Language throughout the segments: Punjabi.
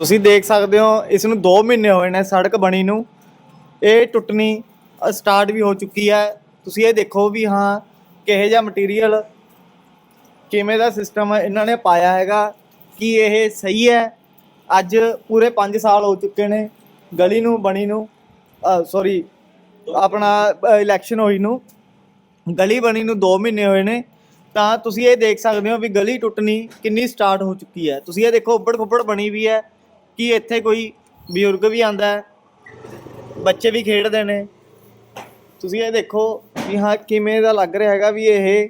ਤੁਸੀਂ ਦੇਖ ਸਕਦੇ ਹੋ ਇਸ ਨੂੰ 2 ਮਹੀਨੇ ਹੋਏ ਨੇ ਸੜਕ ਬਣੀ ਨੂੰ। ਇਹ ਟੁੱਟਣੀ ਸਟਾਰਟ ਵੀ ਹੋ ਚੁੱਕੀ ਹੈ। ਤੁਸੀਂ ਇਹ ਦੇਖੋ ਵੀ ਹਾਂ, ਕਿਹੋ ਜਿਹਾ ਮਟੀਰੀਅਲ ਕਿਵੇਂ ਦਾ ਸਿਸਟਮ ਇਹਨਾਂ ਨੇ ਪਾਇਆ ਹੈਗਾ, ਕਿ ਇਹ ਸਹੀ ਹੈ। ਅੱਜ ਪੂਰੇ 5 ਸਾਲ ਹੋ ਚੁੱਕੇ ਨੇ ਗਲੀ ਨੂੰ, ਬਣੀ ਨੂੰ ਸੌਰੀ ਆਪਣਾ ਇਲੈਕਸ਼ਨ ਹੋਈ ਨੂੰ। ਗਲੀ ਬਣੀ ਨੂੰ 2 ਮਹੀਨੇ ਹੋਏ ਨੇ। ਤਾਂ ਤੁਸੀਂ ਇਹ ਦੇਖ ਸਕਦੇ ਹੋ ਵੀ ਗਲੀ ਟੁੱਟਣੀ ਕਿੰਨੀ ਸਟਾਰਟ ਹੋ ਚੁੱਕੀ ਹੈ। ਤੁਸੀਂ ਇਹ ਦੇਖੋ ਉੱਬੜ ਖੁੱਬੜ ਬਣੀ ਵੀ ਹੈ। ਕਿ ਇੱਥੇ ਕੋਈ ਬਜ਼ੁਰਗ ਵੀ ਆਂਦਾ ਹੈ, ਬੱਚੇ ਵੀ ਖੇਡਦੇ ਨੇ। ਤੁਸੀਂ ਇਹ ਦੇਖੋ ਵੀ ਹਾਂ ਕਿਵੇਂ ਦਾ ਲੱਗ ਰਿਹਾ ਹੈਗਾ ਵੀ ਇਹ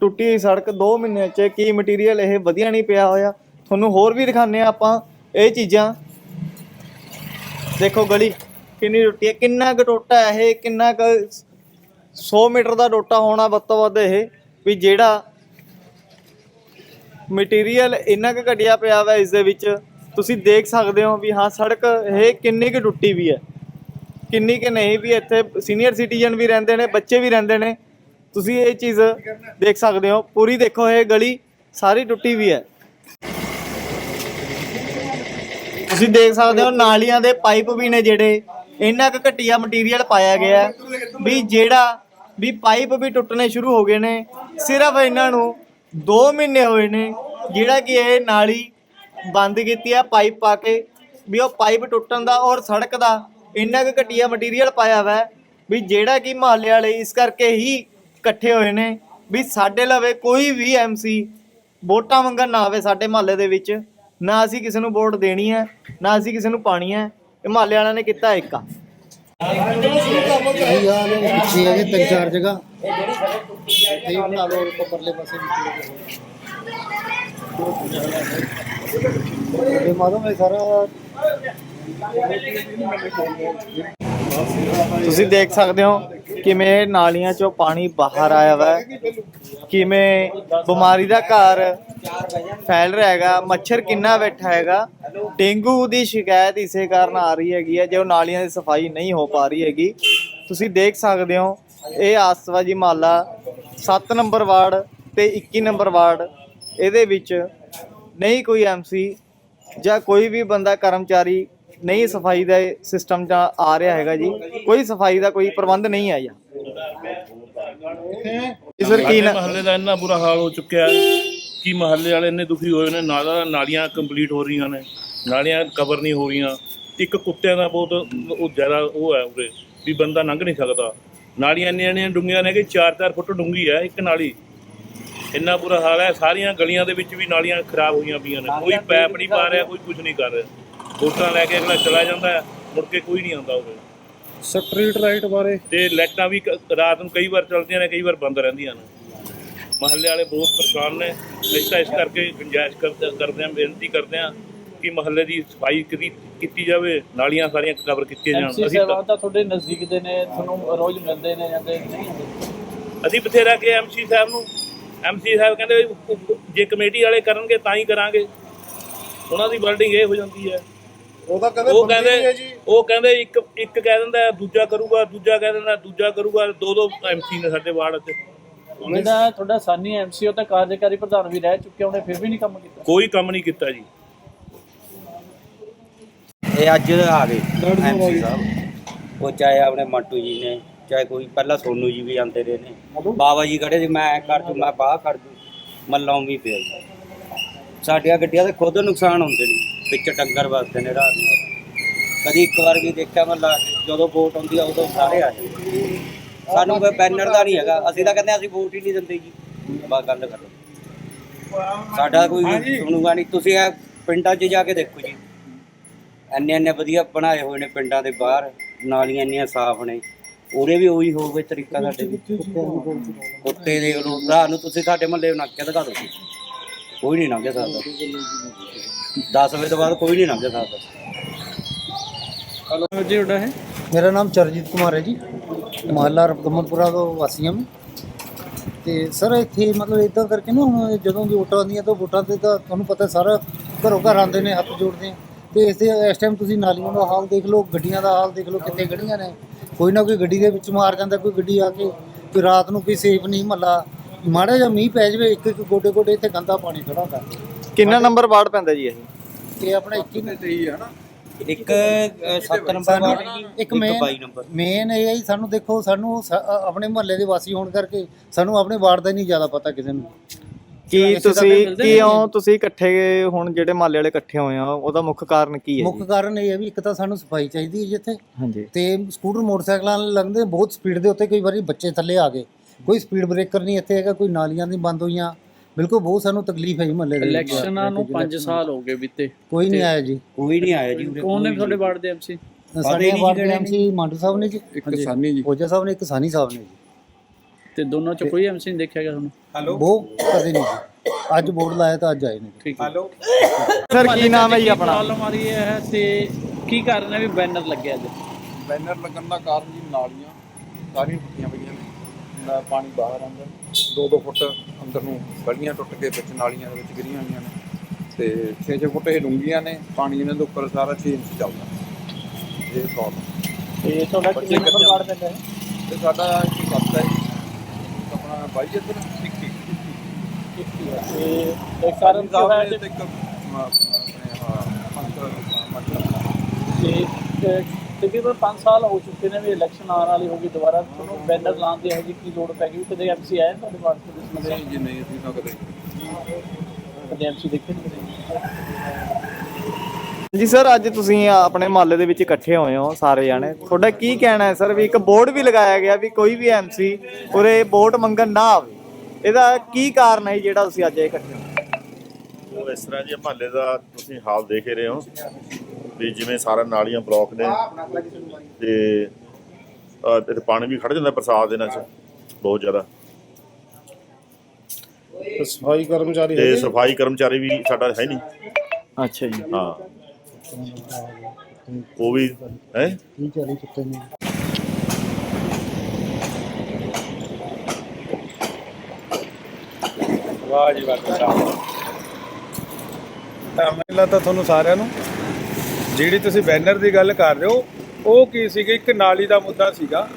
ਟੁੱਟੀ ਹੋਈ ਸੜਕ 2 ਮਹੀਨਿਆਂ ਚ ਕੀ ਮਟੀਰੀਅਲ ਇਹ ਵਧੀਆ ਨਹੀਂ ਪਿਆ ਹੋਇਆ। ਤੁਹਾਨੂੰ ਹੋਰ ਵੀ ਦਿਖਾਉਂਦੇ ਆ ਆਪਾਂ ਇਹ ਚੀਜ਼ਾਂ। ਦੇਖੋ ਗਲੀ ਕਿੰਨੀ ਟੁੱਟੀ ਹੈ, ਕਿੰਨਾ ਕੁ ਟੋਟਾ ਹੈ ਇਹ, ਕਿੰਨਾ ਕੁ 100 ਮੀਟਰ ਦਾ ਟੋਟਾ ਹੋਣਾ ਵੱਧ ਤੋਂ ਵੱਧ ਇਹ ਵੀ ਜਿਹੜਾ ਮਟੀਰੀਅਲ ਇੰਨਾ ਕੁ ਘਟਿਆ ਪਿਆ ਵਾ ਇਸ ਦੇ ਵਿੱਚ। ਤੁਸੀਂ ਦੇਖ ਸਕਦੇ ਹੋ ਵੀ ਹਾਂ, ਸੜਕ ਇਹ ਕਿੰਨੀ ਕੁ ਟੁੱਟੀ ਵੀ ਹੈ। ਕਿੰਨੀ ਕਿ ਨਹੀਂ ਵੀ ਇੱਥੇ ਸੀਨੀਅਰ ਸਿਟੀਜ਼ਨ ਵੀ ਰਹਿੰਦੇ ਨੇ, ਬੱਚੇ ਵੀ ਰਹਿੰਦੇ ਨੇ। ਤੁਸੀਂ ਇਹ ਚੀਜ਼ ਦੇਖ ਸਕਦੇ ਹੋ, ਪੂਰੀ ਦੇਖੋ ਇਹ ਗਲੀ, ਸਾਰੀ ਟੁੱਟੀ ਵੀ ਹੈ। ਤੁਸੀਂ ਦੇਖ ਸਕਦੇ ਹੋ ਨਾਲੀਆਂ ਦੇ ਪਾਈਪ ਵੀ ਨੇ ਜਿਹੜੇ, ਇੰਨਾ ਕੁ ਘਟੀਆ ਮਟੀਰੀਅਲ ਪਾਇਆ ਗਿਆ ਵੀ ਜਿਹੜਾ ਵੀ ਪਾਈਪ ਵੀ ਟੁੱਟਣੇ ਸ਼ੁਰੂ ਹੋ ਗਏ ਨੇ, ਸਿਰਫ ਇਹਨਾਂ ਨੂੰ 2 ਮਹੀਨੇ ਹੋਏ ਨੇ, ਜਿਹੜਾ ਕਿ ਇਹ ਨਾਲੀ ਬੰਦ ਕੀਤੀ ਹੈ ਪਾਈਪ ਪਾ ਕੇ ਵੀ ਉਹ ਪਾਈਪ ਟੁੱਟਣ ਦਾ ਔਰ ਸੜਕ ਦਾ ਇੰਨਾ ਕੁ ਘਟੀਆ ਮਟੀਰੀਅਲ ਪਾਇਆ ਹੋਇਆ ਵੀ ਜਿਹੜਾ ਕਿ ਮਹੱਲੇ ਵਾਲੇ ਇਸ ਕਰਕੇ ਹੀ ਇਕੱਠੇ ਹੋਏ ਨੇ ਵੀ ਸਾਡੇ ਲਵੇ ਕੋਈ ਵੀ ਐਮਸੀ ਵੋਟਾਂ ਮੰਗਣ ਨਾ ਆਵੇ ਸਾਡੇ ਮਹੱਲੇ ਦੇ ਵਿੱਚ, ਨਾ ਅਸੀਂ ਕਿਸੇ ਨੂੰ ਵੋਟ ਦੇਣੀ ਹੈ, ਨਾ ਅਸੀਂ ਕਿਸੇ ਨੂੰ ਪਾਣੀ ਹੈ, ਇਹ ਮਹੱਲੇ ਵਾਲਿਆਂ ਨੇ ਕੀਤਾ ਇੱਕ ਆ। ਸਹੀ ਪਿੱਛੇ ਹੈਗੇ ਤਿੰਨ ਚਾਰ ਜਗ੍ਹਾ। ਤੇ ਬਣਾ ਲਓ ਪਰਲੇ ਪਾਸੇ ਵੀ ਇਹ ਮਾਲੂਮ ਹੈ ਸਾਰਾ ਤੁਸੀਂ ਦੇਖ ਸਕਦੇ ਹੋ ਕਿਵੇਂ ਨਾਲੀਆਂ ਚੋਂ ਪਾਣੀ ਬਾਹਰ ਆਇਆ ਵਾ ਹੈ। ਕਿਵੇਂ ਬਿਮਾਰੀ ਦਾ ਘਰ ਫੈਲ ਰਿਹਾ ਹੈਗਾ, ਮੱਛਰ ਕਿੰਨਾ ਬੈਠਾ ਹੈਗਾ ਡੇਂਗੂ ਦੀ ਸ਼ਿਕਾਇਤ ਇਸੇ ਕਾਰਨ ਆ ਰਹੀ ਹੈਗੀ ਹੈ, ਜੋ ਨਾਲੀਆਂ ਦੀ ਸਫ਼ਾਈ ਨਹੀਂ ਹੋ ਪਾ ਰਹੀ ਹੈਗੀ ਤੁਸੀਂ ਦੇਖ ਸਕਦੇ ਹੋ, ਇਹ ਆਸਵਾਜੀ ਮਹੱਲਾ 7 ਨੰਬਰ ਵਾਰਡ ਤੇ 21 ਨੰਬਰ ਵਾਰਡ, ਇਹਦੇ ਵਿੱਚ ਨਹੀਂ ਕੋਈ ਐਮਸੀ ਜਾਂ ਕੋਈ ਵੀ ਬੰਦਾ ਕਰਮਚਾਰੀ ਨਹੀਂ ਸਫ਼ਾਈ ਦਾ ਸਿਸਟਮ ਜਾਂ ਆ ਰਿਹਾ ਹੈਗਾ ਜੀ ਕੋਈ ਸਫ਼ਾਈ ਦਾ ਕੋਈ ਪ੍ਰਬੰਧ ਨਹੀਂ ਆਇਆ। ਇਸ ਸਰ ਕੀ ਨਾ ਮਹੱਲੇ ਦਾ ਇੰਨਾ ਬੁਰਾ ਹਾਲ ਹੋ ਚੁੱਕਿਆ ਹੈ ਕਿ ਮਹੱਲੇ ਵਾਲੇ ਇੰਨੇ ਦੁਖੀ ਹੋਏ ਨੇ ਨਾਲਾ ਨਾਲੀਆਂ ਕੰਪਲੀਟ ਹੋ ਰਹੀਆਂ ਨੇ ਨਾਲੀਆਂ ਕਵਰ ਨਹੀਂ ਹੋ ਰਹੀਆਂ। ਇੱਕ ਕੁੱਤਿਆਂ ਦਾ ਬਹੁਤ ਉਹ ਜ਼ਿਆਦਾ ਉਹ ਹੈ ਉਰੇ ਵੀ ਬੰਦਾ ਲੰਘ ਨਹੀਂ ਸਕਦਾ। ਨਾਲੀਆਂ ਇੰਨੀਆਂ ਇੰਨੀਆਂ ਡੂੰਘੀਆਂ ਨੇ ਕਿ 4-4 ਫੁੱਟ ਡੂੰਘੀ ਹੈ ਇੱਕ ਨਾਲੀ। ਇੰਨਾ ਬੁਰਾ ਹਾਲ ਹੈ ਸਾਰੀਆਂ ਗਲੀਆਂ ਦੇ ਵਿੱਚ ਵੀ ਨਾਲੀਆਂ ਖਰਾਬ ਹੋਈਆਂ ਪਈਆਂ ਨੇ। ਕੋਈ ਪੈਪ ਨਹੀਂ ਪਾ ਰਿਹਾ ਕੋਈ ਕੁਝ ਨਹੀਂ ਕਰ ਰਿਹਾ। ਵੋਟਾਂ ਲੈ ਕੇ ਅਗਲਾ ਚਲਾ ਜਾਂਦਾ ਹੈ ਮੁੜ ਕੇ ਕੋਈ ਨਹੀਂ ਆਉਂਦਾ ਉਰੇ। ਸਟਰੀਟ ਲਾਈਟ ਬਾਰੇ? ਤੇ ਲਾਈਟਾਂ ਵੀ ਕ- ਰਾਤ ਨੂੰ ਕਈ ਵਾਰ ਚੱਲਦੀਆਂ ਨੇ ਕਈ ਵਾਰ ਬੰਦ ਰਹਿੰਦੀਆਂ ਨੇ। ਮਹੱਲੇ ਵਾਲੇ ਬਹੁਤ ਪਰੇਸ਼ਾਨ ਨੇ। ਅਸੀਂ ਤਾਂ ਇਸ ਕਰਕੇ ਗੁੰਜਾਇਸ਼ ਕਰਦੇ ਕਰਦੇ ਹਾਂ ਬੇਨਤੀ ਕਰਦੇ ਹਾਂ ਕਿ ਮਹੱਲੇ ਦੀ ਸਫ਼ਾਈ ਕੀਤੀ ਕੀਤੀ ਜਾਵੇ ਨਾਲੀਆਂ ਸਾਰੀਆਂ ਕਵਰ ਕੀਤੀਆਂ ਜਾਣ। ਐਮਸੀ ਅਸੀਂ ਸਾਹਿਬਾਨ ਤਾਂ- ਤਾਂ ਤੁਹਾਡੇ ਨਜ਼ਦੀਕ ਦੇ ਨੇ ਤੁਹਾਨੂੰ ਰੋਜ਼ ਮਿਲਦੇ ਨੇ ਜਾਂਦੇ ਨਹੀਂ ਹੁੰਦੇ ਅਸੀਂ ਬਥੇਰਾ ਕਿ ਐਮਸੀ ਸਾਹਿਬ ਨੂੰ। ਐਮਸੀ ਸਾਹਿਬ ਕਹਿੰਦੇ ਵੀ ਜੇ ਕਮੇਟੀ ਵਾਲੇ ਕਰਨਗੇ ਤਾਂ ਹੀ ਕਰਾਂਗੇ। ਉਹਨਾਂ ਦੀ ਵਰਡਿੰਗ ਇਹ ਹੋ ਜਾਂਦੀ ਹੈ। ਉਹ ਤਾਂ ਉਹ ਕਹਿੰਦੇ ਉਹ ਕਹਿੰਦੇ ਇੱਕ ਇੱਕ ਕਹਿ ਦਿੰਦਾ ਦੂਜਾ ਕਰੂਗਾ ਦੂਜਾ ਕਹਿ ਦਿੰਦਾ ਦੂਜਾ ਕਰੂਗਾ ਦੋ ਦੋ ਐਮਸੀ ਨੇ ਸਾਡੇ ਵਾਰਡ 'ਚ। ਜਿਹੜਾ ਤੁਹਾਡਾ ਸਾਨੀ ਐਮਸੀ ਉਹ ਤਾਂ ਕਾਰਜਕਾਰੀ ਪ੍ਰਧਾਨ ਵੀ ਰਹਿ ਚੁੱਕੇ ਉਹਨੇ ਫਿਰ ਵੀ ਨਹੀਂ ਕੰਮ ਕੀਤਾ। ਕੋਈ ਕੰਮ ਨਹੀਂ ਕੀਤਾ ਜੀ। ਇਹ ਅੱਜ ਆ ਗਏ ਐਮਸੀ ਸਾਹਿਬ। ਉਹ ਚਾਹੇ ਆਪਣੇ ਮੰਟੂ ਜੀ ਨੇ ਚਾਹੇ ਕੋਈ ਪਹਿਲਾਂ ਸੋਨੂ ਜੀ ਵੀ ਆਉਂਦੇ ਰਹੇ ਨੇ। ਬਾਬਾ ਜੀ ਖੜੇ ਸੀ ਮੈਂ ਕਰ ਦੂੰ ਮੈਂ ਬਾਹ ਕਰ ਦੂੰ ਮੱਲਾਂ ਵੀ ਪਿਆ ਜੀ ਸਾਡੀਆਂ ਗੱਡੀਆਂ ਦੇ ਖੁਦ ਨੁਕਸਾਨ ਹੁੰਦੇ ਨੇ ਵਿੱਚ ਟੰਗਰ ਵੱਜਦੇ ਨੇ ਰਾਤ ਨੂੰ। ਕਦੀ ਇੱਕ ਵਾਰ ਵੀ ਦੇਖਿਆ ਮੱਲਾ ਜਦੋਂ ਵੋਟ ਆਉਂਦੀ ਆ ਉਦੋਂ ਸਾਰੇ ਆ ਜਾਂਦੇ ਸਾਨੂੰ ਕੋਈ ਬੈਨਰ ਦਾ ਨਹੀਂ ਹੈਗਾ। ਅਸੀਂ ਤਾਂ ਕਹਿੰਦੇ ਅਸੀਂ ਵੋਟ ਹੀ ਨਹੀਂ ਦਿੰਦੇ ਜੀ। ਬਸ ਗੱਲ ਕਰੋ ਸਾਡਾ ਕੋਈ ਸੁਣੂਗਾ ਨਹੀਂ। ਤੁਸੀਂ ਇਹ ਪਿੰਡਾਂ 'ਚ ਜਾ ਕੇ ਦੇਖੋ ਜੀ। ਇੰਨੇ ਇੰਨੇ ਵਧੀਆ ਬਣਾਏ ਹੋਏ ਨੇ ਪਿੰਡਾਂ ਦੇ ਬਾਹਰ। ਨਾਲੀਆਂ ਇੰਨੀਆਂ ਸਾਫ਼ ਨੇ। ਉਰੇ ਵੀ ਉਹੀ ਹੋਵੇ ਤਰੀਕਾ ਸਾਡੇ ਵੀ। ਕੁੱਤੇ ਦੇ ਨੂੰ ਰਾਤ ਨੂੰ ਤੁਸੀਂ ਸਾਡੇ ਮਹੱਲੇ ਨੂੰ ਨੱਕੇ ਦਿਖਾ ਦਿਓ ਕੋਈ ਨਹੀਂ ਲੰਘ ਸਕਦਾ 10 ਵਜੇ ਤੋਂ ਬਾਅਦ ਕੋਈ ਨਹੀਂ ਲੰਘ ਸਕਦਾ ਜੀ ਤੁਹਾਡਾ ਹੈ? ਮੇਰਾ ਨਾਮ ਚਰਜੀਤ ਕੁਮਾਰ ਹੈ ਜੀ। ਮਹੱਲਾ ਰਬਗਮਨਪੁਰਾ ਦਾ ਵਾਸੀ ਹਾਂ ਤੇ ਸਰ ਇੱਥੇ ਮਤਲਬ ਇਦਾਂ ਕਰਕੇ ਨਾ ਹੁਣ ਜਦੋਂ ਵੀ ਵੋਟਾਂ ਆਉਂਦੀਆਂ ਤਾਂ ਵੋਟਾਂ ਤੇ ਤਾਂ ਤੁਹਾਨੂੰ ਪਤਾ ਸਾਰਾ ਘਰੋਂ ਘਰ ਆਉਂਦੇ ਨੇ ਹੱਥ ਜੋੜਦੇ ਆ ਤੇ ਇਸ ਇਸ ਟਾਈਮ ਤੁਸੀਂ ਨਾਲੀਆਂ ਦਾ ਹਾਲ ਦੇਖ ਲਓ ਗੱਡੀਆਂ ਦਾ ਹਾਲ ਦੇਖ ਲਓ ਕਿੱਥੇ ਖੜੀਆਂ ਨੇ। ਕੋਈ ਨਾ ਕੋਈ ਗੱਡੀ ਦੇ ਵਿੱਚ ਮਾਰ ਜਾਂਦਾ ਕੋਈ ਗੱਡੀ ਆ ਕੇ ਕੋਈ ਰਾਤ ਨੂੰ ਕੋਈ ਸੇਫ ਨਹੀਂ ਮਹੱਲਾ ਮਾੜਾ ਜਿਹਾ ਮੀਂਹ ਪੈ ਜਾਵੇ ਇੱਕ ਇੱਕ ਗੋਡੇ ਗੋਡੇ ਇੱਥੇ ਗੰਦਾ ਪਾਣੀ ਖੜਾ ਹੁੰਦਾ। ਕਿੰਨਾ ਨੰਬਰ ਵਾਰਡ ਪੈਂਦਾ ਜੀ ਇਹ? ਇਹ ਆਪਣਾ 21 ਸਹੀ ਹੈ ਨਾ ਇੱਕ 7 ਨੰਬਰ ਵਾਰਡ ਹੈ ਇੱਕ ਮੇਨ 22 ਨੰਬਰ। ਮੇਨ ਇਹ ਹੈ ਜੀ ਸਾਨੂੰ ਦੇਖੋ ਸਾਨੂੰ ਆਪਣੇ ਮੁਹੱਲੇ ਦੇ ਵਾਸੀ ਹੋਣ ਕਰਕੇ ਸਾਨੂੰ ਆਪਣੇ ਵਾਰਡ ਦਾ ਨਹੀਂ ਜ਼ਿਆਦਾ ਪਤਾ ਕਿਸੇ ਨੂੰ। ਕੀ ਤੁਸੀਂ ਕਿਉਂ ਤੁਸੀਂ ਇਕੱਠੇ ਹੁਣ ਜਿਹੜੇ ਮਾਲੇ ਵਾਲੇ ਇਕੱਠੇ ਹੋਏ ਆ ਉਹਦਾ ਮੁੱਖ ਕਾਰਨ ਕੀ ਹੈ ਮੁੱਖ? ਕਾਰਨ ਇਹ ਹੈ ਵੀ ਇੱਕ ਤਾਂ ਸਾਨੂੰ ਸਫ਼ਾਈ ਚਾਹੀਦੀ ਹੈ ਜਿੱਥੇ ਹਾਂਜੀ। ਤੇ ਸਕੂਟਰ ਮੋਟਰਸਾਈਕਲਾਂ ਲੰਘਦੇ ਬਹੁਤ ਸਪੀਡ ਦੇ ਉੱਤੇ ਕਈ ਵਾਰੀ ਬੱਚੇ ਥੱਲੇ ਆ ਗਏ। ਕੋਈ ਸਪੀਡ ਬ੍ਰੇਕਰ ਨਹੀਂ ਇੱਥੇ ਹੈਗਾ ਕੋਈ ਨਾਲੀਆਂ ਨਹੀਂ ਬੰਦ ਹੋਈਆਂ। ਬਿਲਕੁਲ ਬਹੁਤ ਸਾਨੂੰ ਤਕਲੀਫ ਹੈ ਜੀ ਮੁਹੱਲੇ ਦੇ। ਇਲੈਕਸ਼ਨਾਂ ਨੂੰ 5 ਸਾਲ ਹੋ ਗਏ ਬੀਤੇ। ਕੋਈ ਨਹੀਂ ਆਇਆ ਜੀ। ਕੋਈ ਨਹੀਂ ਆਇਆ ਜੀ। ਕੌਣ ਨੇ ਤੁਹਾਡੇ ਨਹੀਂ। ਵਾਰਡ ਦੇ ਐਮਸੀ ਸਾਡੇ ਨਹੀਂ ਵਾਰਡ ਦੇ ਐਮਸੀ ਮਾਂਡੂ ਸਾਹਿਬ ਨੇ ਜੀ। ਇੱਕ ਕਿਸਾਨੀ ਜੀ। ਓਜਾ ਸਾਹਿਬ ਨੇ ਇੱਕ ਸਾਨੀ ਸਾਹਿਬ ਨੇ ਜੀ। ਤੇ ਦੋਨਾਂ ਚ ਕੋਈ ਐਮਸੀ ਨਹੀਂ ਦੇਖਿਆ ਗਿਆ ਤੁਹਾਨੂੰ? ਉਹ ਕਦੇ ਨਹੀਂ ਜੀ। ਅੱਜ ਬੋਰਡ ਲਾਇਆ ਤਾਂ ਅੱਜ ਆਏ ਨੇ। ਠੀਕ ਹੈ। ਸਰ ਕੀ ਨਾਮ ਹੈ ਜੀ ਆਪਣਾ? ਪ੍ਰੋਬਲਮ ਆ ਰਹੀ ਹੈ ਤੇ ਕੀ ਕਾਰਨ ਹੈ ਵੀ ਬੈਨਰ ਲੱਗਿਆ ਅੱਜ? ਬੈਨਰ ਲੱਗਣ ਦਾ ਕਾਰਨ ਜੀ ਨਾਲੀਆਂ ਸਾਰੀਆਂ ਟੁੱਟੀਆਂ ਪਈਆਂ ਨੇ। ਨਾ ਪਾਣੀ ਬਾਹਰ ਆਉਂਦਾ। 2-2 ਫੁੱਟ ਅੰਦਰ ਨੂੰ ਗਲੀਆਂ ਟੁੱਟ ਕੇ ਵਿੱਚ ਨਾਲੀਆਂ ਦੇ ਵਿੱਚ ਗਿਰੀਆਂ ਹੋਈਆਂ ਨੇ। ਤੇ 6-6 ਫੁੱਟ ਇਹ ਡੂੰਘੀਆਂ ਨੇ। ਪਾਣੀ ਇਹਨਾਂ ਦੇ ਉੱਪਰ ਸਾਰਾ 6 ਇੰਚ ਚੱਲਦਾ। ਇਹ ਪ੍ਰੋਬਲਮ ਤੇ ਤੁਹਾਡਾ ਕਿੰਨੇ ਨੰਬਰ ਵਾਰਡ ਪੈਂਦਾ ਹੈ? ਤੇ ਸਾਡਾ ਕੀ ਕਰਦਾ ਹੈ। ਆਪਣਾ ਬਾਈ ਇੱਧਰ ਸਿੱਖੀ ਤੇ ਇਹ ਕਾਰਨ ਹੋਇਆ ਸਾਹਿਬ ਤੇ ਇੱਕ ਆਪਣੇ ਹਾਂ ਤਕਰੀਬਨ 5 ਸਾਲ ਹੋ ਚੁੱਕੇ ਨੇ ਵੀ ਇਲੈਕਸ਼ਨ ਆਉਣ ਵਾਲੀ ਹੋ ਗਈ ਦੁਬਾਰਾ। ਤੁਹਾਨੂੰ ਬੈਨਰ ਲਾਉਣ ਦੀ ਇਹੋ ਜਿਹੀ ਕੀ ਲੋੜ ਪੈ ਗਈ? ਕਦੇ ਐਮਸੀ ਆਇਆ ਤੁਹਾਡੇ ਵਾਰਡ ਤੋਂ ਇਸ ਮਸਲੇ ਨਹੀਂ ਜੀ ਨਹੀਂ ਅਸੀਂ ਤਾਂ ਕਦੇ। ਕਦੇ ਐਮਸੀ ਦੇਖੇ ਨਹੀਂ ਜੀ ਸਰ ਅੱਜ ਤੁਸੀਂ ਆਪਣੇ ਮਹੱਲੇ ਦੇ ਵਿੱਚ ਇਕੱਠੇ ਹੋਏ ਹੋ ਸਾਰੇ ਜਾਣੇ। ਤੁਹਾਡਾ ਕੀ ਕਹਿਣਾ ਹੈ ਸਰ ਵੀ ਇੱਕ ਬੋਰਡ ਵੀ ਲਗਾਇਆ ਗਿਆ ਵੀ ਕੋਈ ਵੀ ਐਮਸੀ ਉਰੇ ਵੋਟ ਮੰਗਣ ਨਾ ਆਵੇ? ਇਹਦਾ ਕੀ ਕਾਰਨ ਹੈ ਜਿਹੜਾ ਤੁਸੀਂ ਅੱਜ ਇਕੱਠੇ ਹੋ? ਉਹ ਇਸ ਤਰ੍ਹਾਂ ਜੀ ਮਹੱਲੇ ਦਾ ਤੁਸੀਂ ਹਾਲ ਦੇਖ ਰਹੇ ਹੋ ਵੀ ਜਿਵੇਂ ਸਾਰਾ ਨਾਲੀਆਂ ਬਲੌਕ ਨੇ ਤੇ ਇੱਥੇ ਪਾਣੀ ਵੀ ਖੜ ਜਾਂਦਾ ਬਰਸਾਤ ਦੇ 'ਚ ਬਹੁਤ ਜ਼ਿਆਦਾ। ਸਫ਼ਾਈ ਕਰਮਚਾਰੀ ਤੇ ਸਫ਼ਾਈ ਕਰਮਚਾਰੀ ਵੀ ਸਾਡਾ ਹੈ ਨਹੀਂ। ਅੱਛਾ ਜੀ। ਹਾਂ। ਉਹ ਵੀ ਹੈ? ਕੀ ਚਾਲੀ ਚੁੱਕੇ ਨੇ? ਵਾਹ ਜੀ ਵਾਹ ਤਾਂ ਪਹਿਲਾਂ ਤਾਂ ਤੁਹਾਨੂੰ ਸਾਰਿਆਂ ਨੂੰ। ਜਿਹੜੀ ਤੁਸੀਂ ਬੈਨਰ ਦੀ ਗੱਲ ਕਰ ਰਹੇ ਹੋ ਉਹ ਕੀ ਸੀਗਾ? ਇੱਕ ਨਾਲੀ ਦਾ ਮੁੱਦਾ ਸੀਗਾ।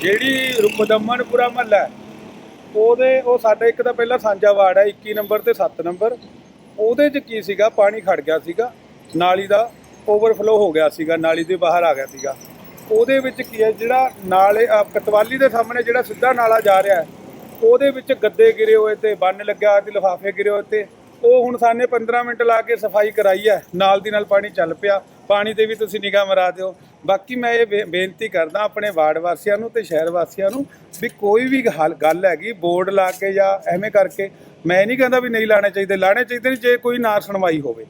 ਜਿਹੜੀ ਮੁਦੰਮਨਪੁਰਾ ਮਹੱਲਾ ਉਹਦੇ ਉਹ ਸਾਡਾ ਇੱਕ ਤਾਂ ਪਹਿਲਾਂ ਸਾਂਝਾ ਵਾਰਡ ਹੈ 21 ਨੰਬਰ ਤੇ 7 ਨੰਬਰ। ਉਹਦੇ 'ਚ ਕੀ ਸੀਗਾ? ਪਾਣੀ ਖੜ ਗਿਆ ਸੀਗਾ। ਨਾਲੀ ਦਾ ਓਵਰਫਲੋ ਹੋ ਗਿਆ ਸੀਗਾ, ਨਾਲੀ ਦੇ ਬਾਹਰ ਆ ਗਿਆ ਸੀਗਾ। ਉਹਦੇ ਵਿੱਚ ਕੀ ਹੈ, ਜਿਹੜਾ ਨਾਲੇ ਕਤਵਾਲੀ ਦੇ ਸਾਹਮਣੇ ਜਿਹੜਾ ਸਿੱਧਾ ਨਾਲਾ ਜਾ ਰਿਹਾ ਹੈ, ਉਹਦੇ ਵਿੱਚ ਗੱਦੇ ਗਿਰੇ ਹੋਏ ਤੇ, ਬੰਨ ਲੱਗਿਆ ਤੇ, ਲਿਫਾਫੇ ਗਿਰੇ ਹੋਏ ਤੇ, ਉਹ ਹੁਣ ਸਾਨੇ 15 ਮਿੰਟ ਲਾ ਕੇ ਸਫ਼ਾਈ ਕਰਾਈ ਹੈ। ਨਾਲ ਦੀ ਨਾਲ ਪਾਣੀ ਚੱਲ ਪਿਆ, ਪਾਣੀ ਤੇ ਵੀ ਤੁਸੀਂ ਨਿਗਾਹ ਮਰਾ ਦਿਓ। ਬਾਕੀ ਮੈਂ ਇਹ ਬੇ- ਬੇਨਤੀ ਕਰਦਾ ਆਪਣੇ ਵਾਰਡ ਵਾਸੀਆਂ ਨੂੰ ਤੇ ਸ਼ਹਿਰ ਵਾਸੀਆਂ ਨੂੰ ਵੀ ਕੋਈ ਵੀ ਹੱਲ, ਗੱਲ ਹੈਗੀ, ਬੋਰਡ ਲਾ ਕੇ ਜਾਂ ਐਵੇਂ ਕਰਕੇ, ਮੈਂ ਨਹੀਂ ਕਹਿੰਦਾ ਵੀ ਨਹੀਂ ਲਾਣੇ ਚਾਹੀਦੇ ਲਾਣੇ ਚਾਹੀਦੇ ਨੇ ਜੇ ਕੋਈ ਨਾ ਸੁਣਵਾਈ ਹੋਵੇ।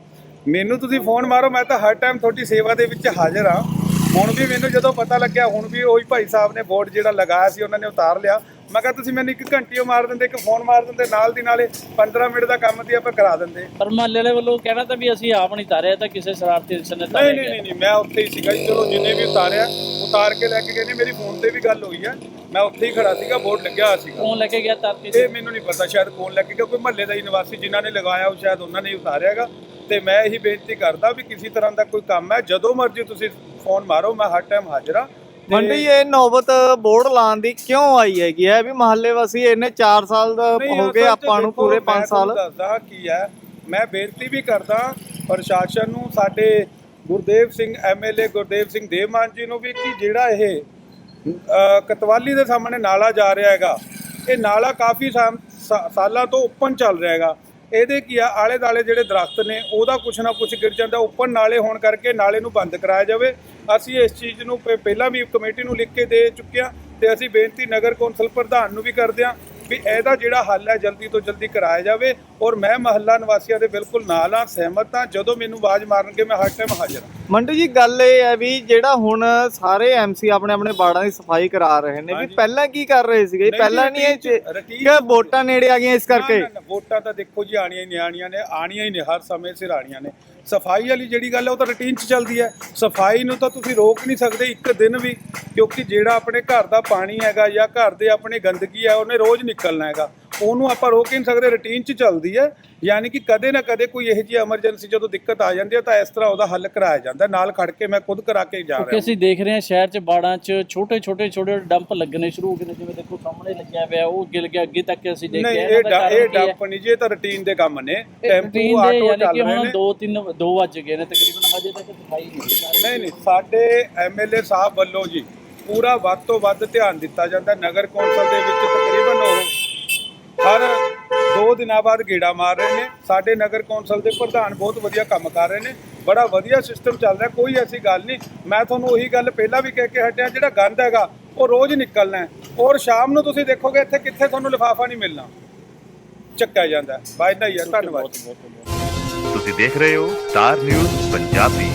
ਮੈਨੂੰ ਤੁਸੀਂ ਫੋਨ ਮਾਰੋ ਮੈਂ ਤਾਂ ਹਰ ਟਾਈਮ ਤੁਹਾਡੀ ਸੇਵਾ ਦੇ ਵਿੱਚ ਹਾਜ਼ਰ ਹਾਂ। ਹੁਣ ਵੀ ਮੈਨੂੰ ਜਦੋਂ ਪਤਾ ਲੱਗਿਆ ਹੁਣ ਵੀ ਉਹੀ ਭਾਈ ਸਾਹਿਬ ਨੇ ਬੋਰਡ ਜਿਹੜਾ ਲਗਾਇਆ ਸੀ ਉਹਨਾਂ ਨੇ ਉਤਾਰ ਲਿਆ। ਮੈਂ ਕਿਹਾ ਤੁਸੀਂ ਮੈਨੂੰ ਇੱਕ ਘੰਟੀ ਮਾਰ ਦਿੰਦੇ ਇੱਕ ਫੋਨ ਮਾਰ ਦਿੰਦੇ ਨਾਲ ਦੀ ਨਾਲੇ 15 ਮਿੰਟ ਦਾ ਕੰਮ ਦੀ ਆਪਾਂ ਕਰਾ ਦਿੰਦੇ। ਪਰ ਮਹੱਲੇ ਵਾਲੇ ਵੱਲੋਂ ਕਹਿਣਾ ਤਾਂ ਵੀ ਅਸੀਂ ਆਪ ਨਹੀਂ ਤਾਰਿਆ ਤਾਂ ਕਿਸੇ ਸ਼ਰਾਰਤੀ ਇਨਸਾਨ ਨੇ ਤਾਰਿਆ ਨਹੀਂ। ਨਹੀਂ ਨਹੀਂ ਮੈਂ ਉੱਥੇ ਹੀ ਸੀਗਾ ਜੀ ਚਲੋ ਜਿੰਨੇ ਵੀ ਉਤਾਰਿਆ ਉਤਾਰ ਕੇ ਲੈ ਕੇ ਗਏ ਨੇ ਮੇਰੀ ਫੋਨ ਤੇ ਵੀ ਗੱਲ ਹੋਈ ਹੈ ਮੈਂ ਉੱਥੇ ਹੀ ਖੜਾ ਸੀਗਾ ਬੋਰਡ ਲੱਗਿਆ ਹੋਇਆ ਸੀਗਾ। ਕੌਣ ਲੈ ਕੇ ਗਿਆ ਤਾਰਤੀ ਇਹ ਮੈਨੂੰ ਨਹੀਂ ਪਤਾ ਸ਼ਾਇਦ ਕੌਣ ਲੈ ਕੇ ਗਿਆ ਕੋਈ ਮਹੱਲੇ ਦਾ ਹੀ ਨਿਵਾਸੀ ਜਿਨ੍ਹਾਂ ਨੇ ਲਗਾਇਆ ਉਹ ਸ਼ਾਇਦ ਉਹਨਾਂ ਨੇ ਹੀ ਉਤਾਰਿਆ ਹੈਗਾ। ਤੇ ਮੈਂ ਇਹੀ ਬੇਨਤੀ ਕਰਦਾ ਵੀ ਕਿਸੇ ਤਰ੍ਹਾਂ ਦਾ ਕੋਈ ਕੰਮ ਹੈ ਜਦੋਂ ਮਰਜ਼ੀ ਤੁਸੀਂ ਫੋਨ ਮਾਰੋ ਮੈਂ ਹਰ ਟਾਈਮ ਹਾਜ਼ਰ ਹਾਂ। ਮੰਡੀ ਇਹ ਨੌਬਤ ਬੋਰਡ ਲਾਉਣ ਦੀ ਕਿਉਂ ਆਈ ਹੈਗੀ ਹੈ? ਵੀ ਮਹੱਲੇ ਵਾਸੀ ਇਹਨੇ 4 ਸਾਲ ਦਾ ਹੋ ਗਏ ਆਪਾਂ ਨੂੰ ਪੂਰੇ ਮੈਂ 5 ਸਾਲ। ਦੱਸਦਾ ਕੀ ਹੈ ਮੈਂ ਬੇਨਤੀ ਵੀ ਕਰਦਾ ਪ੍ਰਸ਼ਾਸਨ ਨੂੰ ਸਾਡੇ ਗੁਰਦੇਵ ਸਿੰਘ ਐਮਐਲਏ ਗੁਰਦੇਵ ਸਿੰਘ ਦੇਵਮਾਨ ਜੀ ਨੂੰ ਵੀ ਕਿ ਜਿਹੜਾ ਇਹ ਕਤਵਾਲੀ ਦੇ ਸਾਹਮਣੇ ਨਾਲਾ ਜਾ ਰਿਹਾ ਹੈਗਾ ਇਹ ਨਾਲਾ ਕਾਫੀ ਸਾਲਾਂ ਤੋਂ ਓਪਨ ਚੱਲ ਰਿਹਾ ਹੈਗਾ। ਇਹਦੇ ਕੀ ਆ, ਆਲੇ ਦਾਲੇ ਜਿਹੜੇ ਦਰਖਤ ਨੇ, ਉਹਦਾ ਕੁਛ ਨਾ ਕੁਛ ਗਿਰ ਜਾਂਦਾ, ਉੱਪਰ ਨਾਲੇ ਹੋਣ ਕਰਕੇ ਨਾਲੇ ਨੂੰ ਬੰਦ ਕਰਾਇਆ ਜਾਵੇ। ਅਸੀਂ ਇਸ ਚੀਜ਼ ਨੂੰ ਪ- ਪਹਿਲਾਂ ਵੀ ਕਮੇਟੀ ਨੂੰ ਲਿਖ ਕੇ ਦੇ ਚੁੱਕੇ ਹਾਂ ਤੇ ਅਸੀਂ ਬੇਨਤੀ ਨਗਰ ਕੌਂਸਲ ਪ੍ਰਧਾਨ ਨੂੰ ਵੀ ਕਰਦੇ ਹਾਂ ਵੀ ਇਹਦਾ ਜਿਹੜਾ ਹੱਲ ਹੈ ਜਲਦੀ ਤੋਂ ਜਲਦੀ ਕਰਾਇਆ ਜਾਵੇ ਔਰ ਮੈਂ ਮਹੱਲਾ ਨਿਵਾਸੀਆਂ ਦੇ ਬਿਲਕੁਲ ਨਾਲ ਹਾਂ ਸਹਿਮਤ ਹਾਂ। ਜਦੋਂ ਮੈਨੂੰ ਆਵਾਜ਼ ਮਾਰਨਗੇ ਮੈਂ ਹਰ ਟਾਈਮ ਹਾਜ਼ਰ ਹਾਂ। ਮੰਡੀ ਜੀ ਗੱਲ ਇਹ ਹੈ ਵੀ ਜਿਹੜਾ ਹੁਣ ਸਾਰੇ ਐਮਸੀ ਆਪਣੇ ਆਪਣੇ ਬਾੜਾਂ ਦੀ ਸਫ਼ਾਈ ਕਰਾ ਰਹੇ ਨੇ ਵੀ। ਪਹਿਲਾਂ ਕੀ ਕਰ ਰਹੇ ਸੀਗੇ? ਪਹਿਲਾਂ ਨਹੀਂ ਇਹ ਕਿ ਵੋਟਾਂ ਨੇੜੇ ਆ ਗਈਆਂ ਇਸ ਕਰਕੇ? ਵੋਟਾਂ ਤਾਂ ਦੇਖੋ ਜੀ ਆਣੀਆਂ ਹੀ ਨਿਆਣੀਆਂ ਨੇ ਆਣੀਆਂ ਹੀ ਨੇ ਹਰ ਸਮੇਂ ਸਿਰ ਆਣੀਆਂ ਨੇ। ਸਫ਼ਾਈ ਵਾਲੀ ਜਿਹੜੀ ਗੱਲ ਹੈ ਉਹ ਤਾਂ ਰੁਟੀਨ 'ਚ ਚੱਲਦੀ ਹੈ ਸਫ਼ਾਈ ਨੂੰ ਤਾਂ ਤੁਸੀਂ ਰੋਕ ਨਹੀਂ ਸਕਦੇ ਇੱਕ ਦਿਨ ਵੀ, ਕਿਉਂਕਿ ਜਿਹੜਾ ਆਪਣੇ ਘਰ ਦਾ ਪਾਣੀ ਹੈਗਾ ਜਾਂ ਘਰ ਦੇ ਆਪਣੇ ਗੰਦਗੀ ਹੈ ਉਹਨੇ ਰੋਜ਼ ਨਿਕਲਣਾ ਹੈਗਾ। ਉਹਨੂੰ ਆਪਾਂ ਰੋਕ ਹੀ ਨਹੀਂ ਸਕਦੇ ਰੁਟੀਨ 'ਚ ਚੱਲਦੀ ਹੈ। ਯਾਨੀ ਕਿ ਕਦੇ ਨਾ ਕਦੇ ਕੋਈ ਇਹੋ ਜਿਹੀ ਐਮਰਜੈਂਸੀ ਜਦੋਂ ਦਿੱਕਤ ਆ ਜਾਂਦੀ ਹੈ ਤਾਂ ਇਸ ਤਰ੍ਹਾਂ ਉਹਦਾ ਹੱਲ ਕਰਾਇਆ ਜਾਂਦਾ ਨਾਲ ਖੜ ਕੇ ਮੈਂ ਖੁਦ ਕਰਾ ਕੇ ਜਾ ਰਿਹਾ ਅਸੀਂ ਦੇਖ ਰਹੇ ਹਾਂ ਸ਼ਹਿਰ 'ਚ ਬਾੜਾਂ 'ਚ ਛੋਟੇ ਛੋਟੇ ਛੋਟੇ ਡੰਪ ਲੱਗਣੇ ਸ਼ੁਰੂ ਹੋ ਗਏ ਨੇ। ਜਿਵੇਂ ਦੇਖੋ ਸਾਹਮਣੇ ਲੱਗਿਆ ਪਿਆ ਉਹ ਗਿਲ ਗਿਆ ਅੱਗੇ ਤੱਕ ਅਸੀਂ ਦੇਖਿਆ ਨਹੀਂ ਇਹ ਦਾ ਇਹ? ਡੰਪ ਨਹੀਂ ਜੀ ਇਹ ਤਾਂ ਰੁਟੀਨ ਦੇ ਕੰਮ ਨੇ। ਟੈਂਪੂ ਦੇ ਆਟੋ ਚੱਲ ਕਿ ਰਹੇ ਹੁਣ ਨੇ। 2 3 2 ਵੱਜ ਗਏ ਨੇ ਤਕਰੀਬਨ ਹਜੇ ਤੱਕ ਸਫ਼ਾਈ ਨਹੀਂ ਨਹੀਂ ਨਹੀਂ ਸਾਡੇ ਐਮਐਲਏ ਸਾਹਿਬ ਵੱਲੋਂ ਜੀ ਪੂਰਾ ਵੱਧ ਤੋਂ ਵੱਧ ਧਿਆਨ ਦਿੱਤਾ ਜਾਂਦਾ। ਨਗਰ ਕੌਂਸਲ ਦੇ ਵਿੱਚ ਹਰ ਦੋ ਦਿਨਾਂ ਬਾਅਦ ਗੇੜਾ ਮਾਰ ਰਹੇ ਨੇ। ਸਾਡੇ ਨਗਰ ਕੌਂਸਲ ਦੇ ਪ੍ਰਧਾਨ ਬਹੁਤ ਵਧੀਆ ਕੰਮ ਕਰ ਰਹੇ ਨੇ। ਬੜਾ ਵਧੀਆ ਸਿਸਟਮ ਚੱਲ ਰਿਹਾ ਕੋਈ ਐਸੀ ਗੱਲ ਨਹੀਂ। ਮੈਂ ਤੁਹਾਨੂੰ ਉਹੀ ਗੱਲ ਪਹਿਲਾਂ ਵੀ ਕਹਿ ਕੇ ਹਟਿਆ ਜਿਹੜਾ ਗੰਦ ਹੈਗਾ ਉਹ ਰੋਜ਼ ਨਿਕਲਣਾ ਹੈ। ਔਰ ਸ਼ਾਮ ਨੂੰ ਤੁਸੀਂ ਦੇਖੋਗੇ ਇੱਥੇ ਕਿੱਥੇ ਤੁਹਾਨੂੰ ਲਿਫਾਫਾ ਨਹੀਂ ਮਿਲਣਾ। ਚੱਕਿਆ ਜਾਂਦਾ ਹੈ। ਬਾਈ ਦਾ ਹੀ ਹੈ। ਧੰਨਵਾਦ। ਤੁਸੀਂ ਦੇਖ ਰਹੇ ਹੋ ਸਟਾਰ ਨਿਊਜ਼ ਪੰਜਾਬੀ।